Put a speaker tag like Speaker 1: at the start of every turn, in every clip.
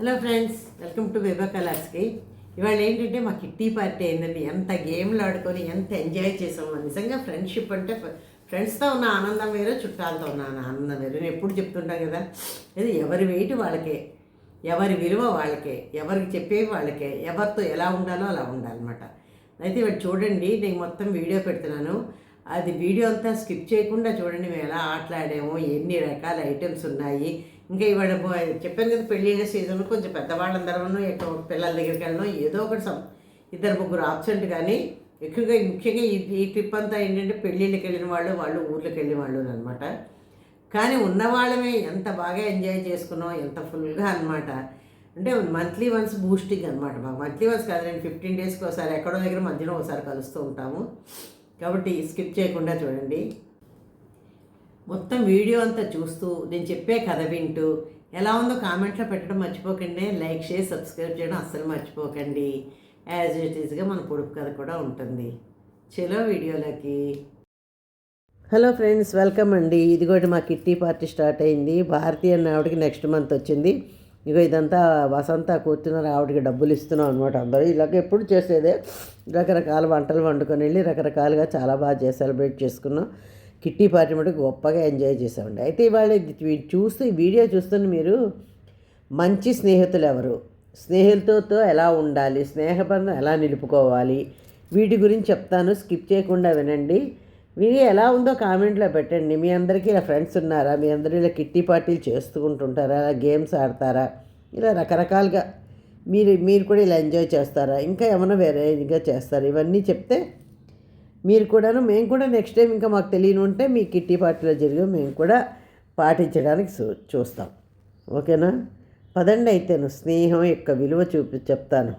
Speaker 1: Hello friends welcome to Vibha కలర్స్కి ఇవాళ ఏంటంటే మా కిట్టి పార్టీ అయిందండి. ఎంత గేమ్లు ఆడుకొని ఎంత ఎంజాయ్ చేసాము నిజంగా ఫ్రెండ్షిప్ అంటే ఫ్రెండ్స్తో ఉన్న ఆనందం వేరు చుట్టాలతో ఉన్న ఆనందం వేరు. నేను ఎప్పుడు చెప్తుంటాను కదా ఇది ఎవరి వెయిట్ వాళ్ళకే ఎవరి విలువ వాళ్ళకే ఎవరికి చెప్పేవి వాళ్ళకే ఎవరితో ఎలా ఉండాలో అలా ఉండాలన్నమాట. అయితే ఇవాళ చూడండి నేను మొత్తం వీడియో పెడుతున్నాను. అది వీడియో అంతా స్కిప్ చేయకుండా చూడండి మేము ఎలా ఆటలాడాము ఎన్ని రకాల ఐటమ్స్ ఉన్నాయి ఇంకా ఇవాళ చెప్పాను కదా పెళ్ళిళ్ళ సీజన్ కొంచెం పెద్దవాళ్ళందరూ ఎక్కువ పిల్లల దగ్గరికి వెళ్ళడం ఏదో ఒకటి సం ఇద్దరు ముగ్గురు ఆబ్సెంట్ కానీ ఎక్కువగా ముఖ్యంగా ఈ ఈ ట్రిప్ అంతా ఏంటంటే పెళ్ళిళ్ళకి వెళ్ళిన వాళ్ళు వాళ్ళు ఊర్లోకి వెళ్ళిన వాళ్ళు అనమాట కానీ ఉన్నవాళ్ళమే ఎంత బాగా ఎంజాయ్ చేసుకున్నాం ఎంత ఫుల్గా అన్నమాట. అంటే మంత్లీ వన్స్ బూస్టింగ్ అనమాట మాకు మంత్లీ వన్స్ కాదండి ఫిఫ్టీన్ డేస్కి ఒకసారి ఎక్కడో దగ్గర మధ్యలో ఒకసారి కలుస్తూ ఉంటాము. కాబట్టి స్కిప్ చేయకుండా చూడండి. మొత్తం వీడియో అంతా చూస్తూ నేను చెప్పే కథ వింటూ ఎలా ఉందో కామెంట్లో పెట్టడం మర్చిపోకండి. లైక్ చేసి సబ్స్క్రైబ్ చేయడం అస్సలు మర్చిపోకండి. యాజ్ ఇట్ ఈస్గా మన పొడుపు కథ కూడా ఉంటుంది. చలో వీడియోలోకి. హలో ఫ్రెండ్స్ వెల్కమ్ అండి. ఇదిగోటి మా కిట్టి పార్టీ స్టార్ట్ అయింది. భారతి అన్న ఆవిడకి నెక్స్ట్ మంత్ వచ్చింది. ఇగో ఇదంతా వసంత కూర్చున్నారు. ఆవిడకి డబ్బులు ఇస్తున్నాం అనమాట అందరూ. ఇలాగ ఎప్పుడు చేసేదే. రకరకాల వంటలు వండుకొని వెళ్ళి రకరకాలుగా చాలా బాగా చేసి సెలబ్రేట్ చేసుకున్నాం. కిట్టి పార్టీ మటుకు గొప్పగా ఎంజాయ్ చేసామండి అయితే ఇవాళ చూస్తే చూస్తూ ఈ వీడియో చూస్తున్న మీరు మంచి స్నేహితులు ఎవరు? స్నేహితులతో ఎలా ఉండాలి? స్నేహబంధం ఎలా నిలుపుకోవాలి? వీటి గురించి చెప్తాను. స్కిప్ చేయకుండా వినండి. వీడియో ఎలా ఉందో కామెంట్లో పెట్టండి. మీ అందరికీ ఇలా ఫ్రెండ్స్ ఉన్నారా? మీ అందరూ ఇలా కిట్టి పార్టీలు చేసుకుంటుంటారా ఇలా గేమ్స్ ఆడతారా? ఇలా రకరకాలుగా మీరు మీరు కూడా ఇలా ఎంజాయ్ చేస్తారా? ఇంకా ఏమైనా వేరేగా చేస్తారా? ఇవన్నీ చెప్తే మీరు కూడాను మేము కూడా నెక్స్ట్ టైం ఇంకా మాకు తెలియని ఉంటే మీ కిట్టి పార్టీలో జరిగి మేము కూడా పాటించడానికి చూ చూస్తాం. ఓకేనా? పదండి అయితేను స్నేహం యొక్క విలువ చూపి చెప్తాను.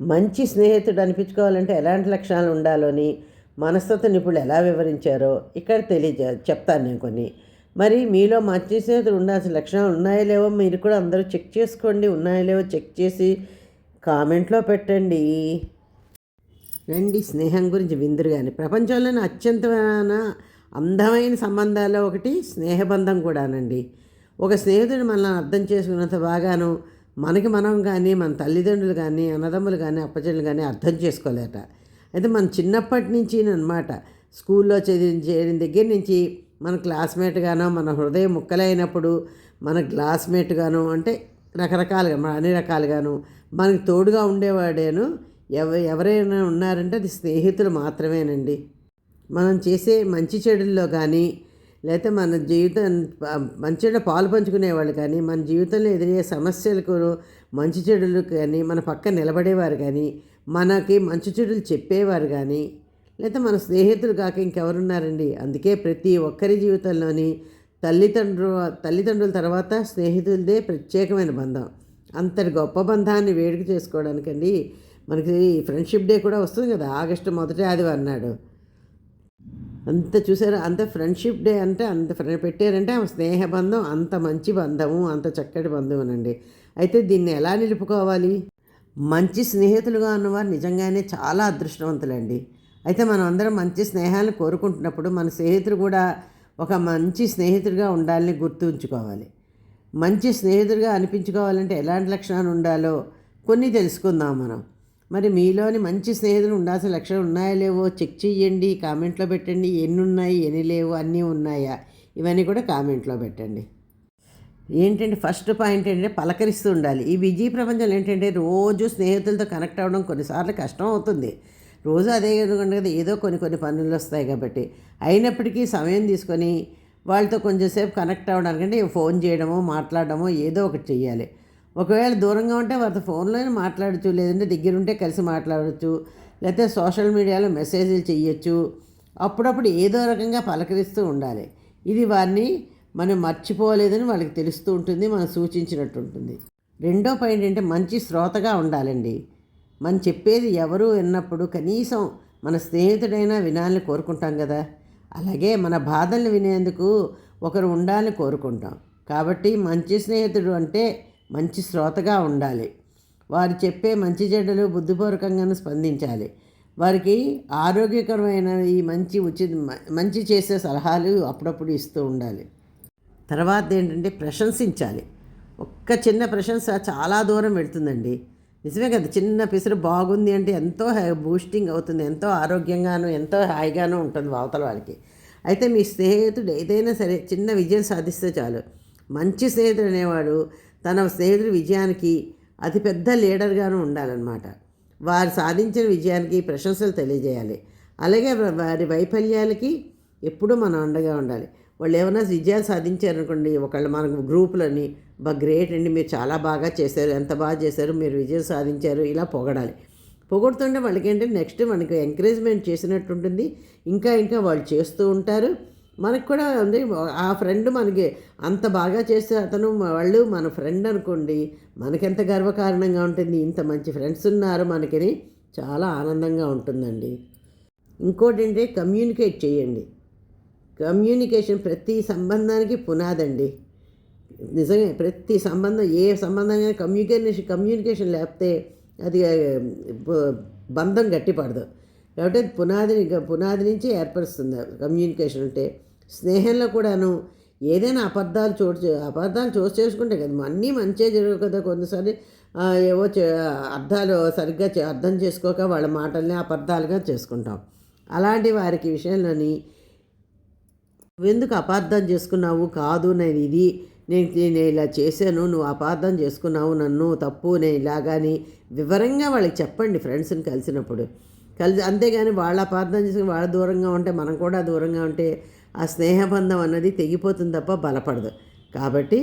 Speaker 1: మంచి స్నేహితుడు అనిపించుకోవాలంటే ఎలాంటి లక్షణాలు ఉండాలని మనస్తత్వ నిపుణులు ఎలా వివరించారో ఇక్కడ తెలియజే చెప్తాను నేను కొన్ని. మరి మీలో మంచి స్నేహితుడు ఉండాల్సిన లక్షణాలు ఉన్నాయో లేవో మీరు కూడా అందరూ చెక్ చేసుకోండి ఉన్నాయో లేవో చెక్ చేసి కామెంట్లో పెట్టండి. రండి స్నేహం గురించి విందురు కానీ ప్రపంచంలోనే అత్యంతమైన అందమైన సంబంధాల్లో ఒకటి స్నేహబంధం కూడానండి. ఒక స్నేహితుడు మనల్ని అర్థం చేసుకున్నంత బాగాను మనకి మనం కానీ మన తల్లిదండ్రులు కానీ అన్నదమ్ములు కానీ అప్పచెల్లు కానీ అర్థం చేసుకోలేట అయితే మన చిన్నప్పటి నుంచి అనమాట స్కూల్లో చదివి చేరిన దగ్గర నుంచి మన క్లాస్మేట్గానో మన హృదయం ముక్కలైనప్పుడు మన క్లాస్మేట్గాను అంటే రకరకాలుగా మన అన్ని రకాలుగాను మనకు తోడుగా ఉండేవాడేను. ఎవ ఎవరైనా ఉన్నారంటే అది స్నేహితులు మాత్రమేనండి. మనం చేసే మంచి చెడుల్లో కానీ లేకపోతే మన జీవితం మంచిగా పాలు పంచుకునేవాళ్ళు కానీ మన జీవితంలో ఎదురయ్యే సమస్యలకు మంచి చెడులు కానీ మన పక్క నిలబడేవారు కానీ మనకి మంచి చెడులు చెప్పేవారు కానీ లేకపోతే మన స్నేహితులు కాక ఇంకెవరున్నారండి? అందుకే ప్రతి ఒక్కరి జీవితంలోని తల్లిదండ్రులు తల్లిదండ్రుల తర్వాత స్నేహితులదే ప్రత్యేకమైన బంధం. అంతటి గొప్ప బంధాన్ని వేడుక చేసుకోవడానికండి మనకి ఫ్రెండ్షిప్ డే కూడా వస్తుంది కదా ఆగస్టు మొదటి ఆదివారం నాడు. అంత చూసారా అంత ఫ్రెండ్షిప్ డే అంటే అంత ఫ్రెండ్ పెట్టారంటే స్నేహ బంధం అంత మంచి బంధము అంత చక్కటి బంధువునండి. అయితే దీన్ని ఎలా నిలుపుకోవాలి? మంచి స్నేహితులుగా ఉన్నవారు నిజంగానే చాలా అదృష్టవంతులండి. అయితే మనం అందరం మంచి స్నేహాలను కోరుకుంటున్నప్పుడు మన స్నేహితుడు కూడా ఒక మంచి స్నేహితుడిగా ఉండాలని గుర్తుంచుకోవాలి. మంచి స్నేహితుడిగా అనిపించుకోవాలంటే ఎలాంటి లక్షణాలు ఉండాలో కొన్ని తెలుసుకుందాం మనం. మరి మీలోని మంచి స్నేహితులు ఉండాల్సిన లక్షణాలు ఉన్నాయా లేవో చెక్ చేయండి కామెంట్లో పెట్టండి. ఎన్ని ఉన్నాయి ఎన్ని లేవు అన్నీ ఉన్నాయా? ఇవన్నీ కూడా కామెంట్లో పెట్టండి. ఏంటంటే ఫస్ట్ పాయింట్ ఏంటంటే పలకరిస్తూ ఉండాలి. ఈ బిజీ ప్రపంచంలో ఏంటంటే రోజు స్నేహితులతో కనెక్ట్ అవ్వడం కొన్నిసార్లు కష్టం అవుతుంది. రోజు అదే విధంగా కదా ఏదో కొన్ని కొన్ని పనులు వస్తాయి కాబట్టి. అయినప్పటికీ సమయం తీసుకొని వాళ్ళతో కొంచెంసేపు కనెక్ట్ అవ్వడానికంటే ఫోన్ చేయడమో మాట్లాడడమో ఏదో ఒకటి చెయ్యాలి. ఒకవేళ దూరంగా ఉంటే వారితో ఫోన్లోనే మాట్లాడచ్చు లేదంటే దగ్గర ఉంటే కలిసి మాట్లాడచ్చు లేకపోతే సోషల్ మీడియాలో మెసేజ్లు చేయొచ్చు అప్పుడప్పుడు ఏదో రకంగా పలకరిస్తూ ఉండాలి. ఇది వారిని మనం మర్చిపోలేదని వాళ్ళకి తెలుస్తూ ఉంటుంది మనం సూచించినట్టు ఉంటుంది. రెండో పాయింట్ అంటే మంచి శ్రోతగా ఉండాలండి. మనం చెప్పేది ఎవరు విన్నప్పుడు కనీసం మన స్నేహితుడైనా వినాలని కోరుకుంటాం కదా. అలాగే మన బాధల్ని వినేందుకు ఒకరు ఉండాలని కోరుకుంటాం. కాబట్టి మంచి స్నేహితుడు అంటే మంచి శ్రోతగా ఉండాలి. వారు చెప్పే మంచి చెడ్డలు బుద్ధిపూర్వకంగాను స్పందించాలి. వారికి ఆరోగ్యకరమైన ఈ మంచి ఉచిత మంచి చేసే సలహాలు అప్పుడప్పుడు ఇస్తూ ఉండాలి. తర్వాత ఏంటంటే ప్రశంసించాలి. ఒక్క చిన్న ప్రశంస చాలా దూరం వెళ్తుందండి. నిజమే కదా చిన్న పిసరు బాగుంది అంటే ఎంతో బూస్టింగ్ అవుతుంది ఎంతో ఆరోగ్యంగాను ఎంతో హాయిగాను ఉంటుంది అవతల వాళ్ళకి. అయితే మీ స్నేహితుడు ఏదైనా సరే చిన్న విజయం సాధిస్తే చాలు. మంచి స్నేహితుడు అనేవాడు తన స్నేహితుడి విజయానికి అతిపెద్ద లీడర్గాను ఉండాలన్నమాట. వారు సాధించిన విజయానికి ప్రశంసలు తెలియజేయాలి. అలాగే వారి వైఫల్యాలకి ఎప్పుడూ మనం అండగా ఉండాలి. వాళ్ళు ఏమైనా విజయాలు సాధించారనుకోండి ఒకళ్ళు మనకు గ్రూపులని బా గ్రేట్ అండి మీరు చాలా బాగా చేశారు ఎంత బాగా చేశారు మీరు విజయం సాధించారు ఇలా పొగడాలి. పొగడుతుంటే వాళ్ళకి ఏంటంటే నెక్స్ట్ మనకి ఎంకరేజ్మెంట్ చేసినట్టు ఉంటుంది ఇంకా ఇంకా వాళ్ళు చేస్తూ ఉంటారు. మనకు కూడా ఉంది. ఆ ఫ్రెండ్ మనకి అంత బాగా చేస్తే అతను వాళ్ళు మన ఫ్రెండ్ అనుకోండి మనకెంత గర్వకారణంగా ఉంటుంది ఇంత మంచి ఫ్రెండ్స్ ఉన్నారు మనకి చాలా ఆనందంగా ఉంటుందండి. ఇంకోటి ఏంటంటే కమ్యూనికేట్ చేయండి. కమ్యూనికేషన్ ప్రతి సంబంధానికి పునాదండి. నిజంగా ప్రతి సంబంధం ఏ సంబంధంగా కమ్యూనికేషన్ కమ్యూనికేషన్ లేకపోతే అది బంధం గట్టిపడదు. కాబట్టి పునాదిని పునాది నుంచి ఏర్పరుస్తుంది. కమ్యూనికేషన్ అంటే స్నేహంలో కూడాను ఏదైనా అబద్ధాలు చోటు అబద్ధాలు చోటు చేసుకుంటే కదా అన్నీ మంచిగా జరగవు కదా కొన్నిసార్లు ఏవో చే- అర్థాలు సరిగ్గా చే- అర్థం చేసుకోక వాళ్ళ మాటల్ని అబద్ధాలుగా చేసుకుంటాం. అలాంటి వారికి విషయంలోని ఎందుకు అపార్థం చేసుకున్నావు? కాదు నేను ఇది నేను నేను ఇలా చేశాను నువ్వు అపార్థం చేసుకున్నావు నన్ను తప్పు నేను ఇలాగాని వివరంగా వాళ్ళకి చెప్పండి ఫ్రెండ్స్ని కలిసినప్పుడు. కలిసి అంతేగాని వాళ్ళ అపార్థం చేసుకుని వాళ్ళ దూరంగా ఉంటే మనం కూడా దూరంగా ఉంటే ఆ స్నేహబంధం అన్నది తెగిపోతుంది తప్ప బలపడదు. కాబట్టి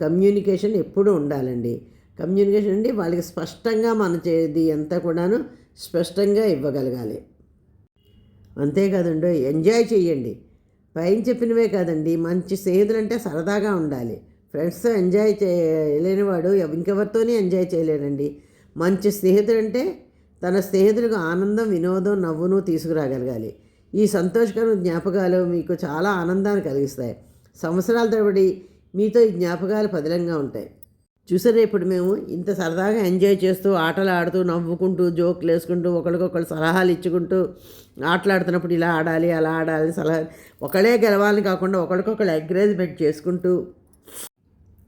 Speaker 1: కమ్యూనికేషన్ ఎప్పుడూ ఉండాలండి. కమ్యూనికేషన్ అండి వాళ్ళకి స్పష్టంగా మన చేది అంతా కూడాను స్పష్టంగా ఇవ్వగలగాలి. అంతేకాదండి ఎంజాయ్ చేయండి పైన చెప్పినవే కాదండి మంచి స్నేహితులు అంటే సరదాగా ఉండాలి. ఫ్రెండ్స్తో ఎంజాయ్ చేయలేనివాడు ఇంకెవరితోనే ఎంజాయ్ చేయలేడండి. మంచి స్నేహితుడు అంటే తన స్నేహితులకు ఆనందం వినోదం నవ్వును తీసుకురాగలగాలి. ఈ సంతోషకరమైన జ్ఞాపకాలు మీకు చాలా ఆనందాన్ని కలిగిస్తాయి. సంవత్సరాల తరబడి మీతో ఈ జ్ఞాపకాలు పదిలంగా ఉంటాయి. చూసారా ఇప్పుడు మేము ఇంత సరదాగా ఎంజాయ్ చేస్తూ ఆటలు ఆడుతూ నవ్వుకుంటూ జోకులు వేసుకుంటూ ఒకరికొకరు సలహాలు ఇచ్చుకుంటూ ఆటలాడుతున్నప్పుడు ఇలా ఆడాలి అలా ఆడాలి సలహా ఒకళ్ళే గెలవాలని కాకుండా ఒకరికొకరు ఎంకరేజ్మెంట్ చేసుకుంటూ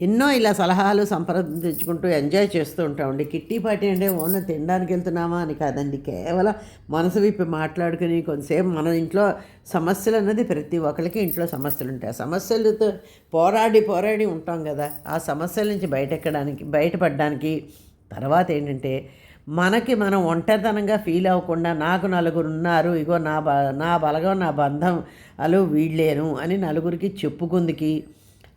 Speaker 1: ఎన్నో ఇలా సలహాలు సంప్రదించుకుంటూ ఎంజాయ్ చేస్తూ ఉంటామండి కిట్టి పార్టీ అంటే ఓన్లీ తినడానికి వెళ్తున్నామా అని కాదండి. కేవలం మనసు విప్పి మాట్లాడుకుని కొంతసేపు మన ఇంట్లో సమస్యలు అన్నది ప్రతి ఒక్కరికి ఇంట్లో సమస్యలు ఉంటాయి. ఆ సమస్యలతో పోరాడి పోరాడి ఉంటాం కదా. ఆ సమస్యల నుంచి బయటెక్కడానికి బయటపడడానికి తర్వాత ఏంటంటే మనకి మనం ఒంటరితనంగా ఫీల్ అవ్వకుండా నాకు నలుగురు ఉన్నారు ఇగో నా బ నా బలగం నా బంధం అలు వీళ్ళేను అని నలుగురికి చెప్పుకుందికి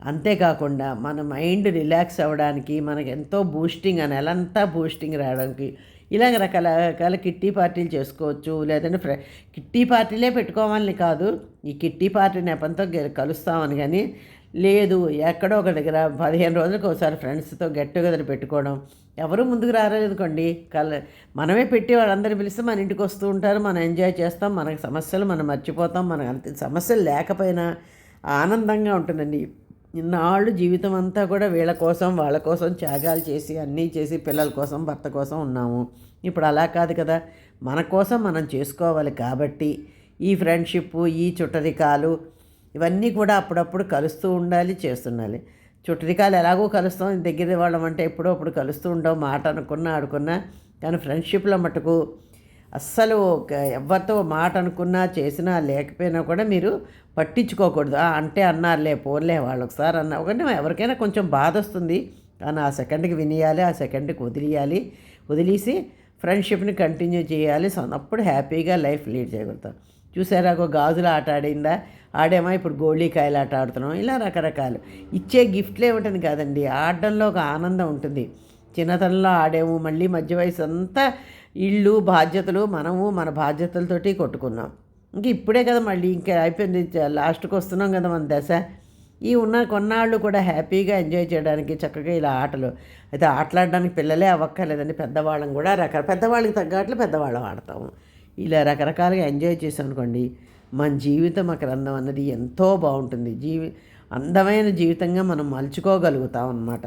Speaker 1: అంతేకాకుండా మన మైండ్ రిలాక్స్ అవ్వడానికి మనకు ఎంతో బూస్టింగ్ అని నెలంతా బూస్టింగ్ రావడానికి ఇలాగ రకాల కిట్టి పార్టీలు చేసుకోవచ్చు. లేదంటే ఫ్రె కిట్టి పార్టీలే పెట్టుకోవాలని కాదు. ఈ కిట్టి పార్టీ నెపంతో గె- కలుస్తామని కానీ లేదు ఎక్కడో ఒక దగ్గర పదిహేను రోజులకు ఒకసారి ఫ్రెండ్స్తో గెట్ టుగెదర్ పెట్టుకోవడం. ఎవరు ముందుకు రాలేదుకోండి కల మనమే పెట్టి వాళ్ళందరూ పిలిస్తే మన ఇంటికి వస్తూ ఉంటారు. మనం ఎంజాయ్ చేస్తాం. మనకి సమస్యలు మనం మర్చిపోతాం. మనకు అంత సమస్యలు లేకపోయినా ఆనందంగా ఉంటుందండి. ఇన్నాళ్ళు జీవితం అంతా కూడా వీళ్ళ కోసం వాళ్ళ కోసం త్యాగాలు చేసి అన్నీ చేసి పిల్లల కోసం భర్త కోసం ఉన్నాము. ఇప్పుడు అలా కాదు కదా. మన కోసం మనం చేసుకోవాలి కాబట్టి ఈ ఫ్రెండ్షిప్ ఈ చుట్టరికాలు ఇవన్నీ కూడా అప్పుడప్పుడు కలుస్తూ ఉండాలి చేస్తుండాలి. చుట్టరికాలు ఎలాగో కలుస్తాం. దగ్గర వాళ్ళం అంటే ఎప్పుడో అప్పుడు కలుస్తూ ఉండవు. మాట అనుకున్నా ఆడుకున్నా. కానీ ఫ్రెండ్షిప్లో మటుకు అస్సలు ఎవరితో మాట అనుకున్నా చేసినా లేకపోయినా కూడా మీరు పట్టించుకోకూడదు. అంటే అన్నారులే పోన్లే వాళ్ళు ఒకసారి అన్న ఒకటి ఎవరికైనా కొంచెం బాధ వస్తుంది. కానీ ఆ సెకండ్కి వినియాలి ఆ సెకండ్కి వదిలియాలి. వదిలేసి ఫ్రెండ్షిప్ని కంటిన్యూ చేయాలి. అప్పుడు హ్యాపీగా లైఫ్ లీడ్ చేయగలుగుతాం. చూసారా ఒక గాజుల ఆట ఆడిందా? ఆడేమో ఇప్పుడు గోళీకాయలు ఆట ఆడుతున్నాం. ఇలా రకరకాలు. ఇచ్చే గిఫ్ట్లే ఉంటుంది కాదండి ఆడడంలో ఒక ఆనందం ఉంటుంది. చిన్నతనంలో ఆడేము మళ్ళీ మధ్య వయసు అంతా ఇళ్ళు బాధ్యతలు మనము మన బాధ్యతలతోటి కొట్టుకున్నాం. ఇంక ఇప్పుడే కదా మళ్ళీ ఇంకా అయిపోయింది. లాస్ట్కి వస్తున్నాం కదా మన దశ. ఈ ఉన్న కొన్నాళ్ళు కూడా హ్యాపీగా ఎంజాయ్ చేయడానికి చక్కగా ఇలా ఆటలు. అయితే ఆటలాడడానికి పిల్లలే అవ్వక్కర్లేదండి. పెద్దవాళ్ళం కూడా రక పెద్దవాళ్ళకి తగ్గట్లు పెద్దవాళ్ళం ఆడతాము. ఇలా రకరకాలుగా ఎంజాయ్ చేసాం అనుకోండి మన జీవితం అక్కడ అందం అన్నది ఎంతో బాగుంటుంది. జీవి అందమైన జీవితంగా మనం మలుచుకోగలుగుతాం అన్నమాట.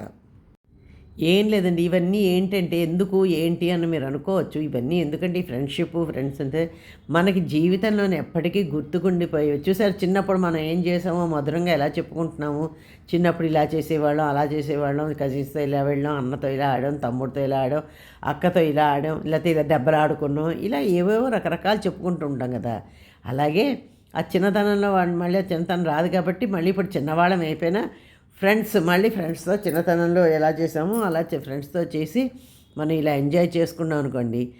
Speaker 1: ఏం లేదండి ఇవన్నీ ఏంటంటే ఎందుకు ఏంటి అని మీరు అనుకోవచ్చు. ఇవన్నీ ఎందుకంటే ఈ ఫ్రెండ్షిప్ ఫ్రెండ్స్ అంటే మనకి జీవితంలోనే ఎప్పటికీ గుర్తుకుండిపోయి చూసారు చిన్నప్పుడు మనం ఏం చేసామో మధురంగా ఎలా చెప్పుకుంటున్నాము? చిన్నప్పుడు ఇలా చేసేవాళ్ళం అలా చేసేవాళ్ళం కజిన్స్తో ఇలా వెళ్ళాం అన్నతో ఇలా ఆడాం తమ్ముడితో ఇలా ఆడాం అక్కతో ఇలా ఆడాం లేకపోతే ఇలా దెబ్బలు ఆడుకున్నాం ఇలా ఏవేవో రకరకాలు చెప్పుకుంటూ ఉంటాం కదా. అలాగే ఆ చిన్నతనంలో వాడు మళ్ళీ ఆ చిన్నతనం రాదు కాబట్టి మళ్ళీ ఇప్పుడు చిన్నవాళ్ళం అయిపోయినా ఫ్రెండ్స్ మళ్ళీ ఫ్రెండ్స్తో చిన్నతనంలో ఎలా చేసామో అలా చే- ఫ్రెండ్స్తో చేసి మనం ఇలా ఎంజాయ్ చేసుకున్నాం అనుకోండి.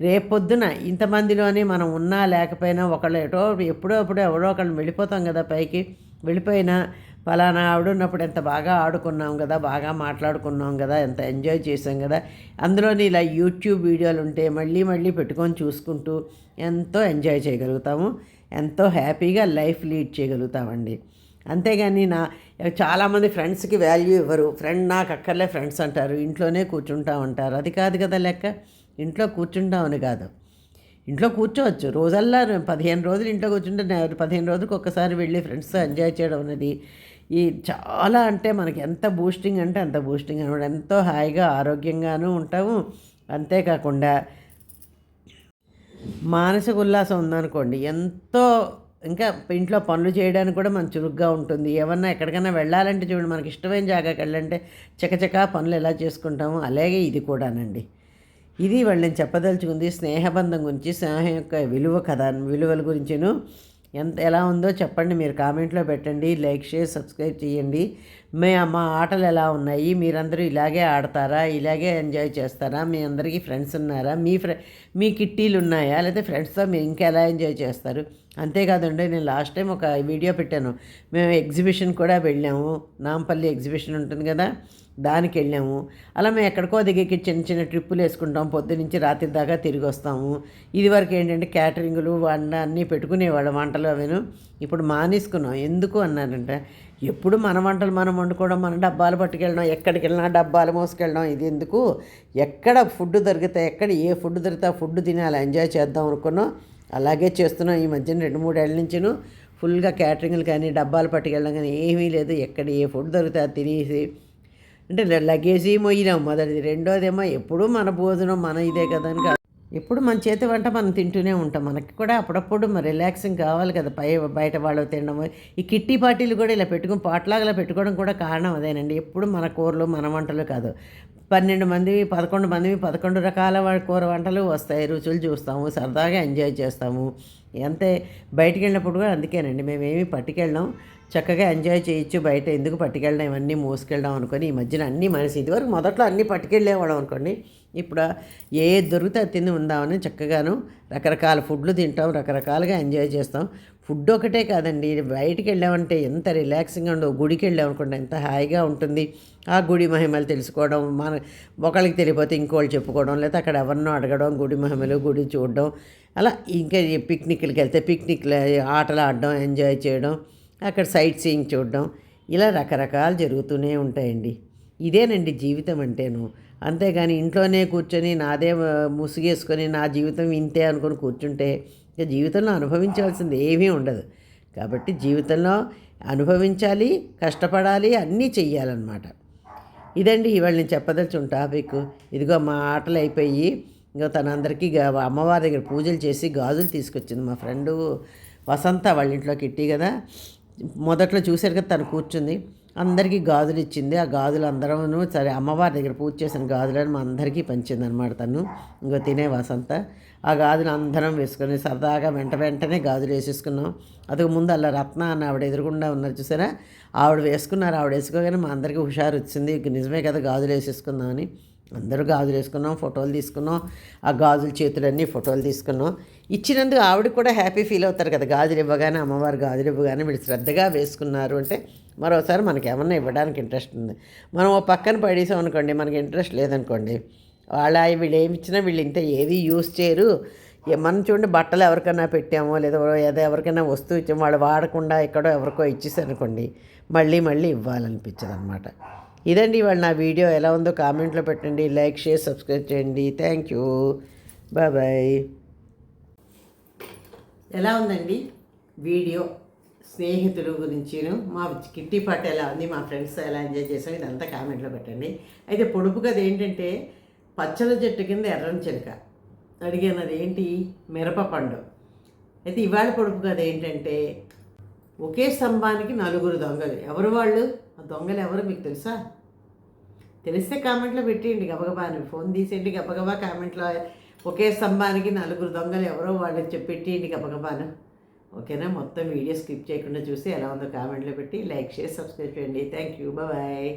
Speaker 1: రేపొద్దున ఇంతమందిలోనే మనం ఉన్నా లేకపోయినా ఒకళ్ళు ఎటో ఎప్పుడో అప్పుడు ఎవడో ఒకళ్ళు వెళ్ళిపోతాం కదా పైకి. వెళ్ళిపోయినా ఫలానా ఆవిడున్నప్పుడు ఎంత బాగా ఆడుకున్నాం కదా బాగా మాట్లాడుకున్నాం కదా ఎంత ఎంజాయ్ చేసాం కదా. అందులోని ఇలా యూట్యూబ్ వీడియోలు ఉంటే మళ్ళీ మళ్ళీ పెట్టుకొని చూసుకుంటూ ఎంతో ఎంజాయ్ చేయగలుగుతాము. ఎంతో హ్యాపీగా లైఫ్ లీడ్ చేయగలుగుతామండి. అంతేగాని నా చాలామంది ఫ్రెండ్స్కి వాల్యూ ఇవ్వరు. ఫ్రెండ్ నాకు అక్కర్లే ఫ్రెండ్స్ అంటారు. ఇంట్లోనే కూర్చుంటా ఉంటారు. అది కాదు కదా లెక్క? ఇంట్లో కూర్చుంటామని కాదు. ఇంట్లో కూర్చోవచ్చు. రోజల్లా పదిహేను రోజులు ఇంట్లో కూర్చుంటే పదిహేను రోజులకు ఒక్కసారి వెళ్ళి ఫ్రెండ్స్తో ఎంజాయ్ చేయడం అనేది ఈ చాలా అంటే మనకి ఎంత బూస్టింగ్ అంటే అంత బూస్టింగ్ అనమాట. ఎంతో హాయిగా ఆరోగ్యంగానూ ఉంటాము. అంతేకాకుండా మానసిక ఉల్లాసం ఉందనుకోండి ఎంతో ఇంకా ఇంట్లో పనులు చేయడానికి కూడా మన చురుగ్గా ఉంటుంది. ఏమన్నా ఎక్కడికైనా వెళ్ళాలంటే చూడండి మనకి ఇష్టమైన జాగాకి వెళ్ళాలంటే చకచకా పనులు ఎలా చేసుకుంటామో అలాగే ఇది కూడానండి. ఇది వాళ్ళు నేను చెప్పదలుచుకుంది స్నేహబంధం గురించి స్నేహం యొక్క విలువ కథ విలువల గురించిను. ఎంత ఎలా ఉందో చెప్పండి మీరు కామెంట్లో పెట్టండి లైక్ షేర్ సబ్స్క్రైబ్ చేయండి. మే మా ఆటలు ఎలా ఉన్నాయి? మీరందరూ ఇలాగే ఆడతారా? ఇలాగే ఎంజాయ్ చేస్తారా? మీ అందరికీ ఫ్రెండ్స్ ఉన్నారా? మీ ఫ్రె మీ కిట్టీలు ఉన్నాయా? లేకపోతే ఫ్రెండ్స్తో మీరు ఇంకా ఎలా ఎంజాయ్ చేస్తారు? అంతేకాదండి నేను లాస్ట్ టైం ఒక వీడియో పెట్టాను. మేము ఎగ్జిబిషన్ కూడా వెళ్ళాము. నాంపల్లి ఎగ్జిబిషన్ ఉంటుంది కదా దానికి వెళ్ళాము. అలా మేము ఎక్కడికో దగ్గరికి చిన్న చిన్న ట్రిప్పులు వేసుకుంటాం. పొద్దు నుంచి రాత్రి దాకా తిరిగి వస్తాము. ఇదివరకు ఏంటంటే క్యాటరింగ్లు వంట అన్నీ పెట్టుకునేవాళ్ళం వంటలు అవిను. ఇప్పుడు మానేసుకున్నాం. ఎందుకు అన్నారంటే ఎప్పుడు మన వంటలు మనం వండుకోవడం మన డబ్బాలు పట్టుకెళ్ళడం ఎక్కడికి వెళ్ళినా డబ్బాలు మోసుకెళ్ళడం ఇది ఎందుకు? ఎక్కడ ఫుడ్ దొరికితే ఎక్కడ ఏ ఫుడ్ దొరికితే ఆ ఫుడ్ తినాలి ఎంజాయ్ చేద్దాం అనుకున్నాం. అలాగే చేస్తున్నాం ఈ మధ్యన రెండు మూడేళ్ళ నుంచిను. ఫుల్గా క్యాటరింగ్లు కానీ డబ్బాలు పట్టుకెళ్ళడం కానీ ఏమీ లేదు. ఎక్కడ ఏ ఫుడ్ దొరుకుతుంది తినేసి. అంటే లగేజీ మొయ్యినాం మొదటిది. రెండోదేమో ఎప్పుడూ మన భోజనం మన ఇదే కదా అని కాదు. ఎప్పుడు మన చేతి వంట మనం తింటూనే ఉంటాం. మనకి కూడా అప్పుడప్పుడు మరి రిలాక్సింగ్ కావాలి కదా. పై బయట వాళ్ళు తినడం ఈ కిట్టి పార్టీలు కూడా ఇలా పెట్టుకుని పాటలాగలా పెట్టుకోవడం కూడా కారణం అదేనండి. ఎప్పుడు మన కూరలు మన వంటలు కాదు. పన్నెండు మంది పదకొండు మంది పదకొండు రకాల కూర వంటలు వస్తాయి. రుచులు చూస్తాము సరదాగా ఎంజాయ్ చేస్తాము. అంతే బయటికి వెళ్ళినప్పుడు కూడా అందుకేనండి. మేమేమి పట్టుకెళ్ళాం చక్కగా ఎంజాయ్ చేయొచ్చు. బయట ఎందుకు పట్టుకెళ్ళడం ఇవన్నీ మోసుకెళ్ళడం అనుకొని ఈ మధ్యన అన్నీ మనసు ఇదివరకు మొదట్లో అన్నీ పట్టుకెళ్ళేవాళ్ళం అనుకోండి. ఇప్పుడు ఏ దొరికితే అది తిని ఉందామని చక్కగాను రకరకాల ఫుడ్లు తింటాం రకరకాలుగా ఎంజాయ్ చేస్తాం. ఫుడ్ ఒకటే కాదండి బయటికి వెళ్ళామంటే ఎంత రిలాక్సింగ్గా ఉండవు గుడికి వెళ్ళామనుకోండి ఎంత హాయిగా ఉంటుంది. ఆ గుడి మహిమలు తెలుసుకోవడం మన ఒకళ్ళకి తెలియపోతే ఇంకోళ్ళు చెప్పుకోవడం లేకపోతే అక్కడ ఎవరినో అడగడం గుడి మహిమలు గుడి చూడడం. అలా ఇంకా పిక్నిక్లకి వెళ్తే పిక్నిక్లు ఆటలు ఆడడం ఎంజాయ్ చేయడం అక్కడ సైట్ సీయింగ్ చూడడం ఇలా రకరకాలు జరుగుతూనే ఉంటాయండి. ఇదేనండి జీవితం అంటేను. అంతేగాని ఇంట్లోనే కూర్చొని నాదే ముసుగేసుకొని నా జీవితం ఇంతే అనుకొని కూర్చుంటే ఇక జీవితంలో అనుభవించవలసింది ఏమీ ఉండదు. కాబట్టి జీవితంలో అనుభవించాలి కష్టపడాలి అన్నీ చెయ్యాలన్నమాట. ఇదండి ఇవాళ నేను చెప్పదలుచున్న టాపిక్. ఇదిగో మా ఆటలు అయిపోయి ఇంకా తనందరికీ అమ్మవారి దగ్గర పూజలు చేసి గాజులు తీసుకొచ్చింది మా ఫ్రెండు వసంత వాళ్ళ ఇంట్లో కిట్టి కదా. మొదట్లో చూశారు కదా తను కూర్చుంది. అందరికీ గాజులు ఇచ్చింది. ఆ గాజులు అందరూ సరే అమ్మవారి దగ్గర పూజ చేసిన గాజులను మా అందరికీ పంచింది అనమాట తను. ఇంకో తినే వసంత. ఆ గాజులు అందరం వేసుకొని సరదాగా వెంట వెంటనే గాజులు వేసేసుకున్నాం. అదకు ముందు అలా రత్న అని ఆవిడ ఎదురుగుండా ఉన్నారు చూసారా? ఆవిడ వేసుకున్నారు. ఆవిడ వేసుకోగానే మా అందరికీ హుషారు వచ్చింది. నిజమే కదా గాజులు వేసేసుకుందామని. అందరూ గాజులు వేసుకున్నాం ఫోటోలు తీసుకున్నాం ఆ గాజుల చేతులన్నీ ఫోటోలు తీసుకున్నాం. ఇచ్చినందుకు ఆవిడ కూడా హ్యాపీ ఫీల్ అవుతారు కదా గాజులు ఇవ్వగానే అమ్మవారు గాజులు ఇవ్వగానే వీళ్ళు శ్రద్ధగా వేసుకున్నారు అంటే మరోసారి మనకి ఏమన్నా ఇవ్వడానికి ఇంట్రెస్ట్ ఉంది. మనం ఓ పక్కన పడేసాం అనుకోండి మనకి ఇంట్రెస్ట్ లేదనుకోండి వాళ్ళ వీళ్ళు ఏమి ఇచ్చినా వీళ్ళు ఇంత ఏది యూస్ చేయరు. మనం చూడండి బట్టలు ఎవరికైనా పెట్టామో లేదా ఏదో ఎవరికైనా వస్తువు ఇచ్చామో వాళ్ళు వాడకుండా ఎక్కడో ఎవరికో ఇచ్చేసారు అనుకోండి మళ్ళీ మళ్ళీ ఇవ్వాలనిపించదు అనమాట ఇదండి ఇవాళ నా వీడియో. ఎలా ఉందో కామెంట్లో పెట్టండి. లైక్ షేర్ సబ్స్క్రైబ్ చేయండి. Thank you. Bye bye. ఎలా ఉందండి? వీడియో స్నేహితులు గురించిను మా కిట్టి పాట ఎలా ఉంది మా ఫ్రెండ్స్ ఎలా ఎంజాయ్ చేసాం ఇదంతా కామెంట్లో పెట్టండి. అయితే పొడుపు కథ ఏంటంటే పచ్చల చెట్టు కింద ఎర్రని చిలుక. అడిగాను అది ఏంటి మిరప పండు. అయితే ఇవాళ పొడుపు కథ ఏంటంటే ఒకే స్తంభానికి నలుగురు దొంగలు. ఎవరు వాళ్ళు? ఆ దొంగలు ఎవరు మీకు తెలుసా? తెలిస్తే కామెంట్లో పెట్టేయండి గబగబా అని. ఫోన్ తీసేయండి గబగబా కామెంట్లో. ఒకే స్తంభానికి నలుగురు దొంగలు ఎవరో వాళ్ళని చెప్పి పెట్టేయండి గబగబాను ఓకేనా? మొత్తం వీడియో స్కిప్ చేయకుండా చూసి ఎలా ఉందో కామెంట్లో పెట్టి లైక్ చేసి సబ్స్క్రైబ్ చేయండి. Thank you. బాయ్.